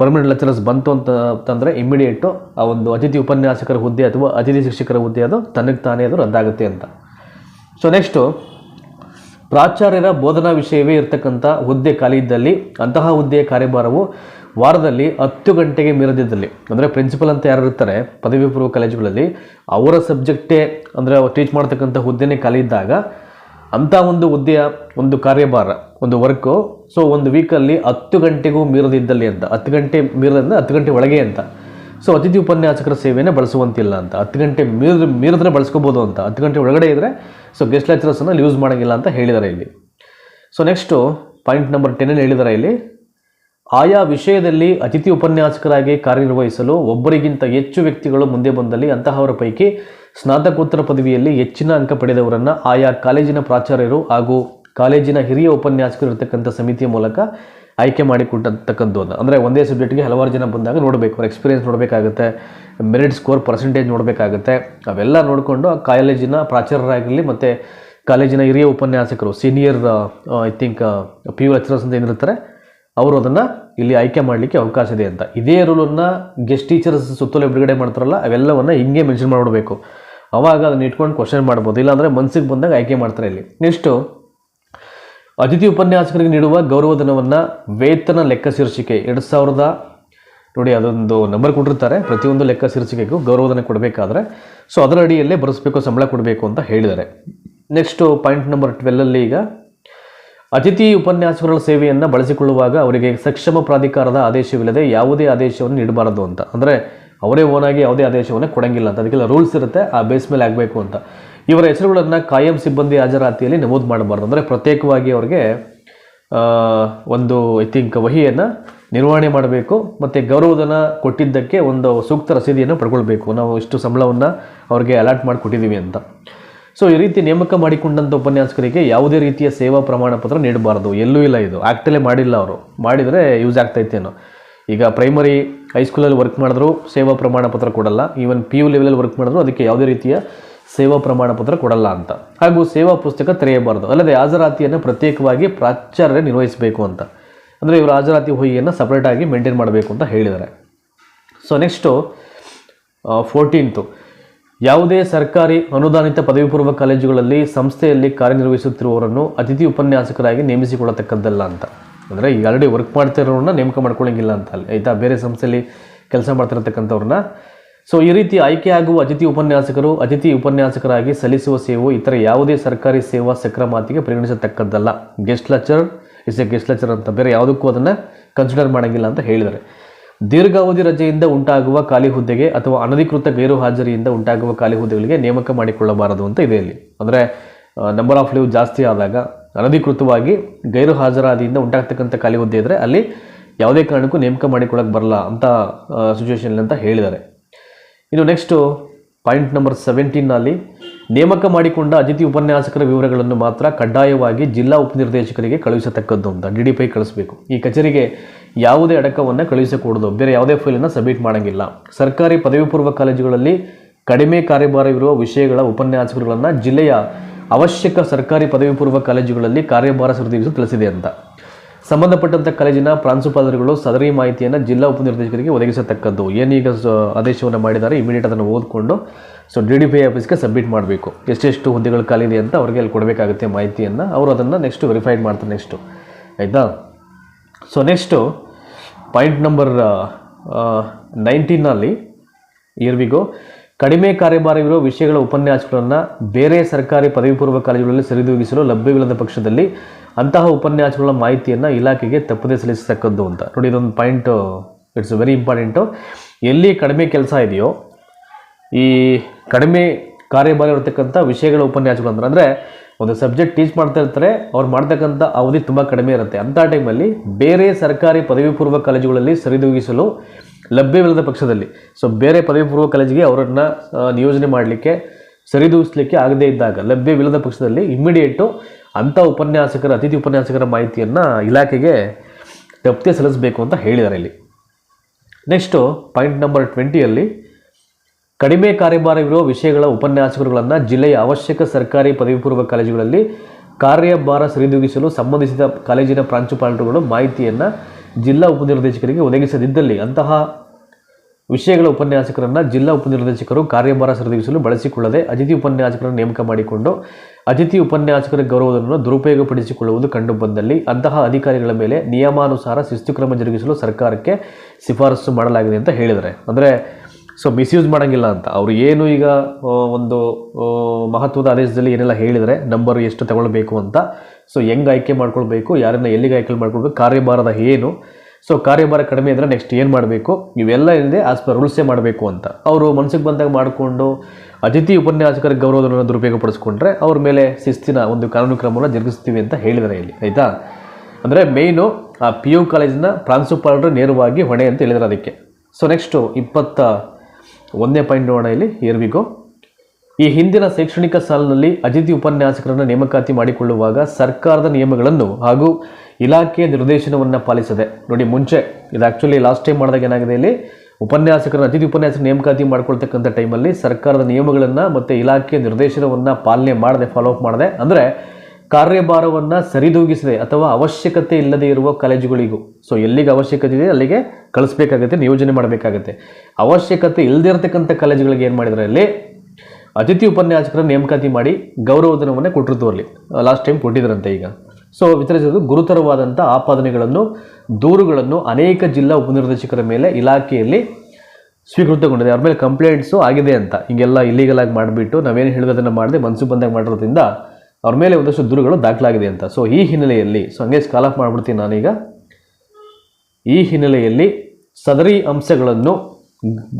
Speaker 1: ಪರ್ಮನೆಂಟ್ ಲೆಕ್ಚರರ್ಸ್ ಬಂತು ಅಂತ ಅಂತಂದರೆ ಇಮ್ಮಿಡಿಯೇಟು ಆ ಒಂದು ಅತಿಥಿ ಉಪನ್ಯಾಸಕರ ಹುದ್ದೆ ಅಥವಾ ಅತಿಥಿ ಶಿಕ್ಷಕರ ಹುದ್ದೆ ಅದು ತನಗೆ ತಾನೇ ಅದು ರದ್ದಾಗುತ್ತೆ ಅಂತ. ಸೊ ನೆಕ್ಸ್ಟು ಪ್ರಾಚಾರ್ಯರ ಬೋಧನಾ ವಿಷಯವೇ ಇರತಕ್ಕಂಥ ಹುದ್ದೆ ಖಾಲಿ ಇದ್ದಲ್ಲಿ, ಅಂತಹ ಹುದ್ದೆಯ ಕಾರ್ಯಭಾರವು ವಾರದಲ್ಲಿ ಹತ್ತು ಗಂಟೆಗೆ ಮೀರದಿದ್ದಲ್ಲಿ ಅಂದರೆ ಪ್ರಿನ್ಸಿಪಲ್ ಅಂತ ಯಾರು ಇರ್ತಾರೆ ಪದವಿ ಪೂರ್ವ ಕಾಲೇಜುಗಳಲ್ಲಿ ಅವರ ಸಬ್ಜೆಕ್ಟೇ ಅಂದರೆ ಟೀಚ್ ಮಾಡ್ತಕ್ಕಂಥ ಹುದ್ದೆನೇ ಖಾಲಿ ಇದ್ದಾಗ, ಅಂಥ ಒಂದು ಹುದ್ದೆಯ ಒಂದು ಕಾರ್ಯಭಾರ, ಒಂದು ವರ್ಕು ಸೊ ಒಂದು ವೀಕಲ್ಲಿ ಹತ್ತು ಗಂಟೆಗೂ ಮೀರದಿದ್ದಲ್ಲಿ ಅಂತ, ಹತ್ತು ಗಂಟೆ ಮೀರದಂದರೆ ಹತ್ತು ಗಂಟೆ ಒಳಗೆ ಅಂತ. ಸೊ ಅತಿಥಿ ಉಪನ್ಯಾಸಕರ ಸೇವೆಯನ್ನು ಬಳಸುವಂತಿಲ್ಲ ಅಂತ. ಹತ್ತು ಗಂಟೆ ಮೀರ ಮೀರಿದ್ರೆ ಬಳಸ್ಕೋಬೋದು ಅಂತ. ಹತ್ತು ಗಂಟೆ ಒಳಗಡೆ ಇದ್ದರೆ ಸೊ ಗೆಸ್ಟ್ ಲೆಕ್ಚರರ್ಸನ್ನು ಯೂಸ್ ಮಾಡೋಂಗಿಲ್ಲ ಅಂತ ಹೇಳಿದ್ದಾರೆ ಇಲ್ಲಿ. ಸೊ ನೆಕ್ಸ್ಟು ಪಾಯಿಂಟ್ ನಂಬರ್ ಟೆನ್ನಲ್ಲಿ ಹೇಳಿದ್ದಾರೆ ಇಲ್ಲಿ, ಆಯಾ ವಿಷಯದಲ್ಲಿ ಅತಿಥಿ ಉಪನ್ಯಾಸಕರಾಗಿ ಕಾರ್ಯನಿರ್ವಹಿಸಲು ಒಬ್ಬರಿಗಿಂತ ಹೆಚ್ಚು ವ್ಯಕ್ತಿಗಳು ಮುಂದೆ ಬಂದಲ್ಲಿ ಅಂತಹವರ ಪೈಕಿ ಸ್ನಾತಕೋತ್ತರ ಪದವಿಯಲ್ಲಿ ಹೆಚ್ಚಿನ ಅಂಕ ಪಡೆದವರನ್ನು ಆಯಾ ಕಾಲೇಜಿನ ಪ್ರಾಚಾರ್ಯರು ಹಾಗೂ ಕಾಲೇಜಿನ ಹಿರಿಯ ಉಪನ್ಯಾಸಕರು ಇರತಕ್ಕಂಥ ಸಮಿತಿಯ ಮೂಲಕ ಆಯ್ಕೆ ಮಾಡಿಕೊಟ್ಟತಕ್ಕದ್ದು ಅಂತ ಅಂದರೆ ಒಂದೇ ಸಬ್ಜೆಕ್ಟ್ಗೆ ಹಲವಾರು ಜನ ಬಂದಾಗ ನೋಡಬೇಕು, ಅವ್ರ ಎಕ್ಸ್ಪೀರಿಯನ್ಸ್ ನೋಡಬೇಕಾಗುತ್ತೆ ಮೆರಿಟ್ ಸ್ಕೋರ್ ಪರ್ಸೆಂಟೇಜ್ ನೋಡಬೇಕಾಗುತ್ತೆ. ಅವೆಲ್ಲ ನೋಡಿಕೊಂಡು ಆ ಕಾಲೇಜಿನ ಪ್ರಾಚಾರ್ಯರಾಗಲಿ ಮತ್ತು ಕಾಲೇಜಿನ ಹಿರಿಯ ಉಪನ್ಯಾಸಕರು senior I think P U lecturers ಅಂತ ಏನಿರ್ತಾರೆ, ಅವರು ಅದನ್ನು ಇಲ್ಲಿ ಆಯ್ಕೆ ಮಾಡಲಿಕ್ಕೆ ಅವಕಾಶ ಇದೆ ಅಂತ. ಇದೇ ರೂಲನ್ನು ಗೆಸ್ಟ್ ಟೀಚರ್ಸ್ ಸುತ್ತಲೂ ಬಿಡುಗಡೆ ಮಾಡ್ತಾರಲ್ಲ, ಅವೆಲ್ಲವನ್ನು ಹಿಂಗೆ ಮೆನ್ಷನ್ ಮಾಡಿಬಿಡಬೇಕು. ಅವಾಗ ಅದನ್ನ ಇಟ್ಕೊಂಡು ಕ್ವಶನ್ ಮಾಡ್ಬೋದು. ಇಲ್ಲಾಂದರೆ ಮನಸ್ಸಿಗೆ ಬಂದಾಗ ಆಯ್ಕೆ ಮಾಡ್ತಾರೆ ಇಲ್ಲಿ. ನೆಕ್ಸ್ಟು ಅತಿಥಿ ಉಪನ್ಯಾಸಕರಿಗೆ ನೀಡುವ ಗೌರವಧನವನ್ನು ವೇತನ ಲೆಕ್ಕ ಶೀರ್ಷಿಕೆ ಎರಡು ಸಾವಿರದ, ನೋಡಿ ಅದೊಂದು ನಂಬರ್ ಕೊಟ್ಟಿರ್ತಾರೆ. ಪ್ರತಿಯೊಂದು ಲೆಕ್ಕ ಶೀರ್ಷಿಕೆಗೂ ಗೌರವಧನ ಕೊಡಬೇಕಾದ್ರೆ ಸೊ ಅದರ ಅಡಿಯಲ್ಲೇ ಬರೆಸಬೇಕು, ಸಂಬಳ ಕೊಡಬೇಕು ಅಂತ ಹೇಳಿದ್ದಾರೆ. ನೆಕ್ಸ್ಟು ಪಾಯಿಂಟ್ ನಂಬರ್ ಟ್ವೆಲ್ಲಲ್ಲಿ ಈಗ, ಅತಿಥಿ ಉಪನ್ಯಾಸಕರ ಸೇವೆಯನ್ನು ಬಳಸಿಕೊಳ್ಳುವಾಗ ಅವರಿಗೆ ಸಕ್ಷಮ ಪ್ರಾಧಿಕಾರದ ಆದೇಶವಿಲ್ಲದೆ ಯಾವುದೇ ಆದೇಶವನ್ನು ನೀಡಬಾರದು ಅಂತ. ಅಂದರೆ ಅವರೇ ಓನಾಗಿ ಯಾವುದೇ ಆದೇಶವನ್ನು ಕೊಡಂಗಿಲ್ಲ ಅಂತ. ಅದಕ್ಕೆಲ್ಲ ರೂಲ್ಸ್ ಇರುತ್ತೆ, ಆ ಬೇಸ್ ಮೇಲೆ ಆಗಬೇಕು ಅಂತ. ಇವರ ಹೆಸರುಗಳನ್ನು ಕಾಯಂ ಸಿಬ್ಬಂದಿ ಹಾಜರಾತಿಯಲ್ಲಿ ನಮೂದು ಮಾಡಬಾರ್ದು. ಅಂದರೆ ಪ್ರತ್ಯೇಕವಾಗಿ ಅವರಿಗೆ ಒಂದು ಐ ಥಿಂಕ್ ವಹಿಯನ್ನು ನಿರ್ವಹಣೆ ಮಾಡಬೇಕು ಮತ್ತು ಗೌರವಧನ ಕೊಟ್ಟಿದ್ದಕ್ಕೆ ಒಂದು ಸೂಕ್ತ ರಸೀದಿಯನ್ನು ಪಡ್ಕೊಳ್ಬೇಕು. ನಾವು ಇಷ್ಟು ಸಂಬಳವನ್ನು ಅವ್ರಿಗೆ ಅಲಾಟ್ ಮಾಡಿ ಕೊಟ್ಟಿದ್ದೀವಿ ಅಂತ. ಸೊ ಈ ರೀತಿ ನೇಮಕ ಮಾಡಿಕೊಂಡಂಥ ಉಪನ್ಯಾಸಕರಿಗೆ ಯಾವುದೇ ರೀತಿಯ ಸೇವಾ ಪ್ರಮಾಣ ಪತ್ರ ನೀಡಬಾರ್ದು. ಎಲ್ಲೂ ಇಲ್ಲ ಇದು. ಆ್ಯಕ್ಟಲ್ಲೇ ಮಾಡಿಲ್ಲ ಅವರು. ಮಾಡಿದರೆ ಯೂಸ್ ಆಗ್ತೈತೇನೋ ಈಗ ಪ್ರೈಮರಿ ಹೈಸ್ಕೂಲಲ್ಲಿ ವರ್ಕ್ ಮಾಡಿದ್ರು, ಸೇವಾ ಪ್ರಮಾಣ ಪತ್ರ ಕೊಡಲ್ಲ. ಈವನ್ ಪಿ ಯು ಲೆವೆಲಲ್ಲಿ ವರ್ಕ್ ಮಾಡಿದ್ರು, ಅದಕ್ಕೆ ಯಾವುದೇ ರೀತಿಯ ಸೇವಾ ಪ್ರಮಾಣ ಪತ್ರ ಕೊಡಲ್ಲ ಅಂತ. ಹಾಗೂ ಸೇವಾ ಪುಸ್ತಕ ತೆರೆಯಬಾರದು. ಅಲ್ಲದೆ ಹಾಜರಾತಿಯನ್ನು ಪ್ರತ್ಯೇಕವಾಗಿ ಪ್ರಾಚಾರ್ಯ ನಿರ್ವಹಿಸಬೇಕು ಅಂತ. ಅಂದರೆ ಇವರು ಹಾಜರಾತಿ ಹೊಯ್ಯನ್ನು ಸಪ್ರೇಟಾಗಿ ಮೇಂಟೈನ್ ಮಾಡಬೇಕು ಅಂತ ಹೇಳಿದ್ದಾರೆ. ಸೊ ನೆಕ್ಸ್ಟು ಫೋರ್ಟೀನ್ತು ಯಾವುದೇ ಸರ್ಕಾರಿ ಅನುದಾನಿತ ಪದವಿ ಪೂರ್ವ ಕಾಲೇಜುಗಳಲ್ಲಿ ಸಂಸ್ಥೆಯಲ್ಲಿ ಕಾರ್ಯನಿರ್ವಹಿಸುತ್ತಿರುವವರನ್ನು ಅತಿಥಿ ಉಪನ್ಯಾಸಕರಾಗಿ ನೇಮಿಸಿಕೊಳ್ಳತಕ್ಕದ್ದಲ್ಲ ಅಂತ. ಅಂದರೆ ಈಗ ಆಲ್ರೆಡಿ ವರ್ಕ್ ಮಾಡ್ತಿರೋರನ್ನ ನೇಮಕ ಮಾಡ್ಕೊಳ್ಳೋಂಗಿಲ್ಲ ಅಂತ. ಅಲ್ಲಿ, ಆಯಿತಾ? ಬೇರೆ ಸಂಸ್ಥೆಯಲ್ಲಿ ಕೆಲಸ ಮಾಡ್ತಿರತಕ್ಕಂಥವ್ರನ್ನ ಸೊ ಈ ರೀತಿ ಆಯ್ಕೆಯಾಗುವ ಅತಿಥಿ ಉಪನ್ಯಾಸಕರು, ಅತಿಥಿ ಉಪನ್ಯಾಸಕರಾಗಿ ಸಲ್ಲಿಸುವ ಸೇವೆ ಇತರ ಯಾವುದೇ ಸರ್ಕಾರಿ ಸೇವಾ ಸಕ್ರಮಾತಿಗೆ ಪರಿಗಣಿಸತಕ್ಕದ್ದಲ್ಲ. Guest lecture is a guest lecture ಅಂತ ಬೇರೆ ಯಾವುದಕ್ಕೂ ಅದನ್ನು ಕನ್ಸಿಡರ್ ಮಾಡೋಂಗಿಲ್ಲ ಅಂತ ಹೇಳಿದ್ದಾರೆ. ದೀರ್ಘಾವಧಿ ರಜೆಯಿಂದ ಉಂಟಾಗುವ ಖಾಲಿ ಹುದ್ದೆಗೆ ಅಥವಾ ಅನಧಿಕೃತ ಗೈರು ಹಾಜರಿಯಿಂದ ಉಂಟಾಗುವ ಖಾಲಿ ಹುದ್ದೆಗಳಿಗೆ ನೇಮಕ ಮಾಡಿಕೊಳ್ಳಬಾರದು ಅಂತ ಇದೆ ಇಲ್ಲಿ. ಅಂದರೆ ನಂಬರ್ ಆಫ್ ಲೀವ್ ಜಾಸ್ತಿ ಆದಾಗ ಅನಧಿಕೃತವಾಗಿ ಗೈರು ಹಾಜರಾದಿಯಿಂದ ಉಂಟಾಗ್ತಕ್ಕಂಥ ಖಾಲಿ ಹುದ್ದೆ ಇದ್ದರೆ ಅಲ್ಲಿ ಯಾವುದೇ ಕಾರಣಕ್ಕೂ ನೇಮಕ ಮಾಡಿಕೊಳ್ಳೋಕೆ ಬರಲ್ಲ ಅಂತ ಸಿಚುವೇಶನ್ ಅಂತ ಹೇಳಿದ್ದಾರೆ. ಇನ್ನು ನೆಕ್ಸ್ಟು ಪಾಯಿಂಟ್ ನಂಬರ್ ಸೆವೆಂಟೀನಲ್ಲಿ ನೇಮಕ ಮಾಡಿಕೊಂಡ ಅತಿಥಿ ಉಪನ್ಯಾಸಕರ ವಿವರಗಳನ್ನು ಮಾತ್ರ ಕಡ್ಡಾಯವಾಗಿ ಜಿಲ್ಲಾ ಉಪನಿರ್ದೇಶಕರಿಗೆ ಕಳುಹಿಸತಕ್ಕದ್ದು ಅಂತ ಡಿ ಡಿ ಪೈ ಕಳಿಸಬೇಕು. ಈ ಕಚೇರಿಗೆ ಯಾವುದೇ ಅಡಕವನ್ನು ಕಳುಹಿಸಕೂಡದು, ಬೇರೆ ಯಾವುದೇ ಫೈಲನ್ನು ಸಬ್ಮಿಟ್ ಮಾಡೋಂಗಿಲ್ಲ. ಸರ್ಕಾರಿ ಪದವಿ ಪೂರ್ವ ಕಾಲೇಜುಗಳಲ್ಲಿ ಕಡಿಮೆ ಕಾರ್ಯಭಾರವಿರುವ ವಿಷಯಗಳ ಉಪನ್ಯಾಸಕರುಗಳನ್ನು ಜಿಲ್ಲೆಯ ಅವಶ್ಯಕ ಸರ್ಕಾರಿ ಪದವಿ ಪೂರ್ವ ಕಾಲೇಜುಗಳಲ್ಲಿ ಕಾರ್ಯಭಾರ ಸರಿದೂಗಿಸಲು ತಿಳಿಸಿದೆ ಅಂತ. ಸಂಬಂಧಪಟ್ಟಂಥ ಕಾಲೇಜಿನ ಪ್ರಾಂಶುಪಾಲರುಗಳು ಸದರಿ ಮಾಹಿತಿಯನ್ನು ಜಿಲ್ಲಾ ಉಪನಿರ್ದೇಶಕರಿಗೆ ಒದಗಿಸತಕ್ಕದ್ದು. ಏನೀಗ ಆದೇಶವನ್ನು ಮಾಡಿದ್ದಾರೆ ಇಮಿಡಿಯೇಟ್ ಅದನ್ನು ಓದಿಕೊಂಡು ಸೊ ಡಿ ಡಿ ಪಿ ಆಫೀಸ್ಗೆ ಸಬ್ಮಿಟ್ ಮಾಡಬೇಕು. ಎಷ್ಟೆಷ್ಟು ಹುದ್ದೆಗಳು ಖಾಲಿ ಇದೆ ಅಂತ ಅವ್ರಿಗೆ ಅಲ್ಲಿ ಕೊಡಬೇಕಾಗುತ್ತೆ ಮಾಹಿತಿಯನ್ನು. ಅವರು ಅದನ್ನು ನೆಕ್ಸ್ಟ್ ವೆರಿಫೈಡ್ ಮಾಡ್ತಾರೆ ನೆಕ್ಸ್ಟು ಆಯಿತಾ? ಸೊ ನೆಕ್ಸ್ಟು ಪಾಯಿಂಟ್ ನಂಬರ್ ನೈನ್ಟೀನಲ್ಲಿ ಇಯರ್ವಿಗೂ ಕಡಿಮೆ ಕಾರ್ಯಭಾರವಿರುವ ವಿಷಯಗಳ ಉಪನ್ಯಾಸಗಳನ್ನು ಬೇರೆ ಸರ್ಕಾರಿ ಪದವಿ ಪೂರ್ವ ಕಾಲೇಜುಗಳಲ್ಲಿ ಸರಿದೂಗಿಸಲು ಲಭ್ಯವಿಲ್ಲದ ಪಕ್ಷದಲ್ಲಿ ಅಂತಹ ಉಪನ್ಯಾಸಗಳ ಮಾಹಿತಿಯನ್ನು ಇಲಾಖೆಗೆ ತಪ್ಪದೇ ಸಲ್ಲಿಸತಕ್ಕದ್ದು ಅಂತ. ನೋಡಿ, ಇದೊಂದು ಪಾಯಿಂಟು ಇಟ್ಸ್ ವೆರಿ ಇಂಪಾರ್ಟೆಂಟು ಎಲ್ಲಿ ಕಡಿಮೆ ಕೆಲಸ ಇದೆಯೋ, ಈ ಕಡಿಮೆ ಕಾರ್ಯಭಾರ ಇರತಕ್ಕಂಥ ವಿಷಯಗಳ ಉಪನ್ಯಾಸಗಳು ಅಂದ್ರೆ ಒಂದು ಸಬ್ಜೆಕ್ಟ್ ಟೀಚ್ ಮಾಡ್ತಾ ಇರ್ತಾರೆ, ಅವ್ರು ಮಾಡ್ತಕ್ಕಂಥ ಅವಧಿ ತುಂಬ ಕಡಿಮೆ ಇರುತ್ತೆ. ಅಂಥ ಟೈಮಲ್ಲಿ ಬೇರೆ ಸರ್ಕಾರಿ ಪದವಿ ಪೂರ್ವ ಕಾಲೇಜುಗಳಲ್ಲಿ ಸರಿದೂಗಿಸಲು ಲಭ್ಯವಿಲ್ಲದ ಪಕ್ಷದಲ್ಲಿ. ಸೊ ಬೇರೆ ಪದವಿ ಪೂರ್ವ ಕಾಲೇಜಿಗೆ ಅವರನ್ನು ನಿಯೋಜನೆ ಮಾಡಲಿಕ್ಕೆ, ಸರಿದೂಗಿಸ್ಲಿಕ್ಕೆ ಆಗದೇ ಇದ್ದಾಗ, ಲಭ್ಯವಿಲ್ಲದ ಪಕ್ಷದಲ್ಲಿ ಇಮ್ಮಿಡಿಯೇಟು ಅಂಥ ಉಪನ್ಯಾಸಕರ, ಅತಿಥಿ ಉಪನ್ಯಾಸಕರ ಮಾಹಿತಿಯನ್ನು ಇಲಾಖೆಗೆ ತಪ್ಪದೆ ಸಲ್ಲಿಸಬೇಕು ಅಂತ ಹೇಳಿದ್ದಾರೆ ಇಲ್ಲಿ. ನೆಕ್ಸ್ಟು ಪಾಯಿಂಟ್ ನಂಬರ್ ಟ್ವೆಂಟಿಯಲ್ಲಿ ಕಡಿಮೆ ಕಾರ್ಯಭಾರವಿರುವ ವಿಷಯಗಳ ಉಪನ್ಯಾಸಕರುಗಳನ್ನು ಜಿಲ್ಲೆಯ ಅವಶ್ಯಕ ಸರ್ಕಾರಿ ಪದವಿ ಪೂರ್ವ ಕಾಲೇಜುಗಳಲ್ಲಿ ಕಾರ್ಯಭಾರ ಸರಿದೂಗಿಸಲು ಸಂಬಂಧಿಸಿದ ಕಾಲೇಜಿನ ಪ್ರಾಂಶುಪಾಲರುಗಳು ಮಾಹಿತಿಯನ್ನು ಜಿಲ್ಲಾ ಉಪನಿರ್ದೇಶಕರಿಗೆ ಒದಗಿಸದಿದ್ದಲ್ಲಿ ಅಂತಹ ವಿಷಯಗಳ ಉಪನ್ಯಾಸಕರನ್ನು ಜಿಲ್ಲಾ ಉಪನಿರ್ದೇಶಕರು ಕಾರ್ಯಭಾರ ಸರಿದೂಗಿಸಲು ಬಳಸಿಕೊಳ್ಳದೆ ಅತಿಥಿ ಉಪನ್ಯಾಸಕರನ್ನು ನೇಮಕ ಮಾಡಿಕೊಂಡು ಅತಿಥಿ ಉಪನ್ಯಾಸಕರ ಗೌರವವನ್ನು ದುರುಪಯೋಗಪಡಿಸಿಕೊಳ್ಳುವುದು ಕಂಡುಬಂದಲ್ಲಿ ಅಂತಹ ಅಧಿಕಾರಿಗಳ ಮೇಲೆ ನಿಯಮಾನುಸಾರ ಶಿಸ್ತು ಕ್ರಮ ಜರುಗಿಸಲು ಸರ್ಕಾರಕ್ಕೆ ಶಿಫಾರಸು ಮಾಡಲಾಗಿದೆ ಅಂತ ಹೇಳಿದರೆ ಅಂದರೆ ಸೊ ಮಿಸ್ಯೂಸ್ ಮಾಡೋಂಗಿಲ್ಲ ಅಂತ. ಅವರು ಏನು ಈಗ ಒಂದು ಮಹತ್ವದ ಆದೇಶದಲ್ಲಿ ಏನೆಲ್ಲ ಹೇಳಿದರೆ ನಂಬರ್ ಎಷ್ಟು ತಗೊಳ್ಬೇಕು ಅಂತ. ಸೊ ಹೆಂಗೆ ಆಯ್ಕೆ ಮಾಡ್ಕೊಳ್ಬೇಕು, ಯಾರನ್ನ ಎಲ್ಲಿಗೆ ಆಯ್ಕೆ ಮಾಡ್ಕೊಳ್ಬೇಕು, ಕಾರ್ಯಭಾರದ ಏನು ಸೊ ಕಾರ್ಯಭಾರ ಕಡಿಮೆ ಇದ್ದರೆ ನೆಕ್ಸ್ಟ್ ಏನು ಮಾಡಬೇಕು? ಇವೆಲ್ಲ ಇಲ್ಲದೆ ಆಸ್ ಪರ್ ರೂಲ್ಸೇ ಮಾಡಬೇಕು ಅಂತ. ಅವರು ಮನಸ್ಸಿಗೆ ಬಂದಾಗ ಮಾಡಿಕೊಂಡು ಅತಿಥಿ ಉಪನ್ಯಾಸಕರ ಗೌರವವನ್ನು ದುರುಪಯೋಗಪಡಿಸ್ಕೊಂಡ್ರೆ ಅವ್ರ ಮೇಲೆ ಶಿಸ್ತಿನ ಒಂದು ಕಾನೂನು ಕ್ರಮವನ್ನು ಜರುಗಿಸ್ತೀವಿ ಅಂತ ಹೇಳಿದ್ದಾರೆ ಇಲ್ಲಿ, ಆಯಿತಾ? ಅಂದರೆ ಮೇಯ್ನು ಆ ಪಿ ಯು ಕಾಲೇಜಿನ ಪ್ರಾಂಶುಪಾಲರು ನೇರವಾಗಿ ಹೊಣೆ ಅಂತ ಹೇಳಿದ್ರು ಅದಕ್ಕೆ. ಸೊ ನೆಕ್ಸ್ಟು ಇಪ್ಪತ್ತ ಒಂದನೇ ಪಾಯಿಂಟ್ ನೋಡೋಣ ಇಲ್ಲಿ ಏರ್ವಿಗೋ ಈ ಹಿಂದಿನ ಶೈಕ್ಷಣಿಕ ಸಾಲಿನಲ್ಲಿ ಅತಿಥಿ ಉಪನ್ಯಾಸಕರನ್ನು ನೇಮಕಾತಿ ಮಾಡಿಕೊಳ್ಳುವಾಗ ಸರ್ಕಾರದ ನಿಯಮಗಳನ್ನು ಹಾಗೂ ಇಲಾಖೆಯ ನಿರ್ದೇಶನವನ್ನು ಪಾಲಿಸದೆ. ನೋಡಿ, ಮುಂಚೆ, ಇದು ಆ್ಯಕ್ಚುಲಿ ಲಾಸ್ಟ್ ಟೈಮ್ ಮಾಡಿದಾಗ ಏನಾಗಿದೆ ಇಲ್ಲಿ? ಉಪನ್ಯಾಸಕರ ಅತಿಥಿ ಉಪನ್ಯಾಸಕ ನೇಮಕಾತಿ ಮಾಡ್ಕೊಳ್ತಕ್ಕಂಥ ಟೈಮಲ್ಲಿ ಸರ್ಕಾರದ ನಿಯಮಗಳನ್ನು ಮತ್ತು ಇಲಾಖೆಯ ನಿರ್ದೇಶನವನ್ನು ಪಾಲನೆ ಮಾಡದೆ ಫಾಲೋ ಅಪ್ ಮಾಡದೆ, ಅಂದರೆ ಕಾರ್ಯಭಾರವನ್ನು ಸರಿದೂಗಿಸದೆ ಅಥವಾ ಅವಶ್ಯಕತೆ ಇಲ್ಲದೆ ಇರುವ ಕಾಲೇಜುಗಳಿಗೂ. ಸೊ ಎಲ್ಲಿಗೆ ಅವಶ್ಯಕತೆ ಇದೆ, ಅಲ್ಲಿಗೆ ಕಳಿಸ್ಬೇಕಾಗತ್ತೆ, ನಿಯೋಜನೆ ಮಾಡಬೇಕಾಗತ್ತೆ. ಅವಶ್ಯಕತೆ ಇಲ್ಲದೇ ಇರತಕ್ಕಂಥ ಕಾಲೇಜುಗಳಿಗೆ ಏನು ಮಾಡಿದ್ರು ಅಲ್ಲಿ ಅತಿಥಿ ಉಪನ್ಯಾಸಕರ ನೇಮಕಾತಿ ಮಾಡಿ ಗೌರವಧನವನ್ನು ಕೊಟ್ಟಿರ್ತು ಅಲ್ಲಿ. ಲಾಸ್ಟ್ ಟೈಮ್ ಕೊಟ್ಟಿದ್ರಂತೆ ಈಗ. ಸೊ ವಿತರಿಸೋದು ಗುರುತರವಾದಂಥ ಆಪಾದನೆಗಳನ್ನು, ದೂರುಗಳನ್ನು ಅನೇಕ ಜಿಲ್ಲಾ ಉಪನಿರ್ದೇಶಕರ ಮೇಲೆ ಇಲಾಖೆಯಲ್ಲಿ ಸ್ವೀಕೃತಗೊಂಡಿದೆ. ಅವ್ರ ಮೇಲೆ ಕಂಪ್ಲೇಂಟ್ಸು ಆಗಿದೆ ಅಂತ. ಹಿಂಗೆಲ್ಲ ಇಲ್ಲಿಗಲ್ ಆಗಿ ಮಾಡಿಬಿಟ್ಟು ನಾವೇನು ಹೇಳಿರೋದನ್ನು ಮಾಡಿದೆ ಮನಸ್ಸು ಬಂದಾಗ ಮಾಡಿರೋದ್ರಿಂದ ಅವ್ರ ಮೇಲೆ ಒಂದಷ್ಟು ದೂರುಗಳು ದಾಖಲಾಗಿದೆ ಅಂತ. ಸೊ ಈ ಹಿನ್ನೆಲೆಯಲ್ಲಿ ಸೊ ಹಂಗೆ ಸ್ಕಾಲ್ ಆಫ್ ಮಾಡಿಬಿಡ್ತೀನಿ ನಾನೀಗ. ಈ ಹಿನ್ನೆಲೆಯಲ್ಲಿ ಸದರಿ ಅಂಶಗಳನ್ನು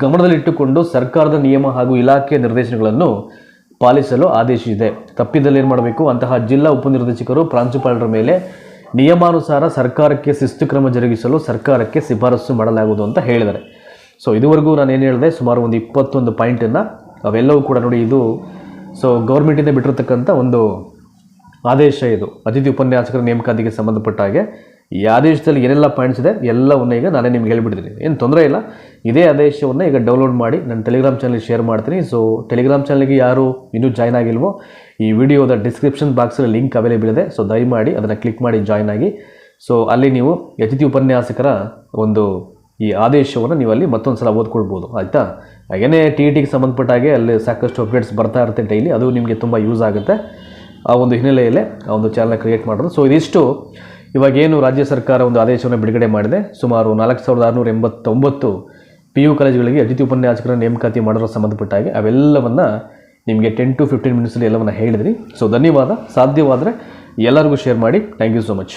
Speaker 1: ಗಮನದಲ್ಲಿಟ್ಟುಕೊಂಡು ಸರ್ಕಾರದ ನಿಯಮ ಹಾಗೂ ಇಲಾಖೆಯ ನಿರ್ದೇಶನಗಳನ್ನು ಪಾಲಿಸಲು ಆದೇಶಿಸಿದೆ ತಪ್ಪಿದಲ್ಲಿ ಏನು ಮಾಡಬೇಕು? ಅಂತಹ ಜಿಲ್ಲಾ ಉಪನಿರ್ದೇಶಕರು, ಪ್ರಾಂಶುಪಾಲರ ಮೇಲೆ ನಿಯಮಾನುಸಾರ ಸರ್ಕಾರಕ್ಕೆ ಶಿಸ್ತು ಕ್ರಮ ಜರುಗಿಸಲು ಸರ್ಕಾರಕ್ಕೆ ಶಿಫಾರಸು ಮಾಡಲಾಗುವುದು ಅಂತ ಹೇಳಿದ್ದಾರೆ. ಸೊ ಇದುವರೆಗೂ ನಾನು ಏನು ಹೇಳಿದೆ? ಸುಮಾರು ಒಂದು ಇಪ್ಪತ್ತೊಂದು ಪಾಯಿಂಟನ್ನು ಅವೆಲ್ಲವೂ ಕೂಡ ನೋಡಿ ಇದು ಸೊ ಗೌರ್ಮೆಂಟಿಂದ ಬಿಟ್ಟಿರ್ತಕ್ಕಂಥ ಒಂದು ಆದೇಶ ಇದು. ಅತಿಥಿ ಉಪನ್ಯಾಸಕರ ನೇಮಕಾತಿಗೆ ಸಂಬಂಧಪಟ್ಟ ಹಾಗೆ. ಈ ಆದೇಶದಲ್ಲಿ ಏನೆಲ್ಲ ಪಾಯಿಂಟ್ಸ್ ಇದೆ, ಎಲ್ಲವನ್ನು ಈಗ ನಾನೇ ನಿಮ್ಗೆ ಹೇಳ್ಬಿಡ್ತೀನಿ ಏನು ತೊಂದರೆ ಇಲ್ಲ. ಇದೇ ಆದೇಶವನ್ನು ಈಗ ಡೌನ್ಲೋಡ್ ಮಾಡಿ ನಾನು ಟೆಲಿಗ್ರಾಮ್ ಚಾನಲ್ಗೆ ಶೇರ್ ಮಾಡ್ತೀನಿ. ಸೊ ಟೆಲಿಗ್ರಾಮ್ ಚಾನಲ್ಗೆ ಯಾರು ಇನ್ನೂ ಜಾಯ್ನ್ ಆಗಿಲ್ವೋ, ಈ ವಿಡಿಯೋದ ಡಿಸ್ಕ್ರಿಪ್ಷನ್ ಬಾಕ್ಸಲ್ಲಿ ಲಿಂಕ್ ಅವೈಲೇಬಲ್ ಇದೆ. ಸೊ ದಯಮಾಡಿ ಅದನ್ನು ಕ್ಲಿಕ್ ಮಾಡಿ ಜಾಯ್ನ್ ಆಗಿ. ಸೊ ಅಲ್ಲಿ ನೀವು ಅತಿಥಿ ಉಪನ್ಯಾಸಕರ ಒಂದು ಈ ಆದೇಶವನ್ನು ನೀವು ಅಲ್ಲಿ ಮತ್ತೊಂದು ಸಲ ಓದ್ಕೊಳ್ಬೋದು. ಆಯಿತಾ? ಹಾಗೇನೇ ಟಿ ಇ ಟಿಗೆ ಸಂಬಂಧಪಟ್ಟ ಹಾಗೆ ಅಲ್ಲಿ ಸಾಕಷ್ಟು ಅಪ್ಡೇಟ್ಸ್ ಬರ್ತಾ ಇರುತ್ತೆ ಡೈಲಿ ಅದು ನಿಮಗೆ ತುಂಬ ಯೂಸ್ ಆಗುತ್ತೆ. ಆ ಒಂದು ಹಿನ್ನೆಲೆಯಲ್ಲಿ ಆ ಒಂದು ಚಾನಲ್ ಕ್ರಿಯೇಟ್ ಮಾಡೋದು ಸೊ ಇದಿಷ್ಟು. ಇವಾಗೇನು ರಾಜ್ಯ ಸರ್ಕಾರ ಒಂದು ಆದೇಶವನ್ನು ಬಿಡುಗಡೆ ಮಾಡಿದೆ, ಸುಮಾರು ನಾಲ್ಕು ಸಾವಿರದ ಆರುನೂರ ಎಂಬತ್ತೊಂಬತ್ತು ಪಿ ಯು ಕಾಲೇಜುಗಳಿಗೆ ಅತಿಥಿ ಉಪನ್ಯಾಸಕರ ನೇಮಕಾತಿ ಮಾಡೋದ್ರ ಸಂಬಂಧಪಟ್ಟ ಹಾಗೆ ಅವೆಲ್ಲವನ್ನು ನಿಮಗೆ ಟೆನ್ ಟು ಫಿಫ್ಟೀನ್ ಮಿನಿಟ್ಸಲ್ಲಿ ಎಲ್ಲವನ್ನು ಹೇಳಿದ್ರಿ ಸೊ ಧನ್ಯವಾದ. ಸಾಧ್ಯವಾದರೆ ಎಲ್ಲರಿಗೂ ಶೇರ್ ಮಾಡಿ. Thank you so much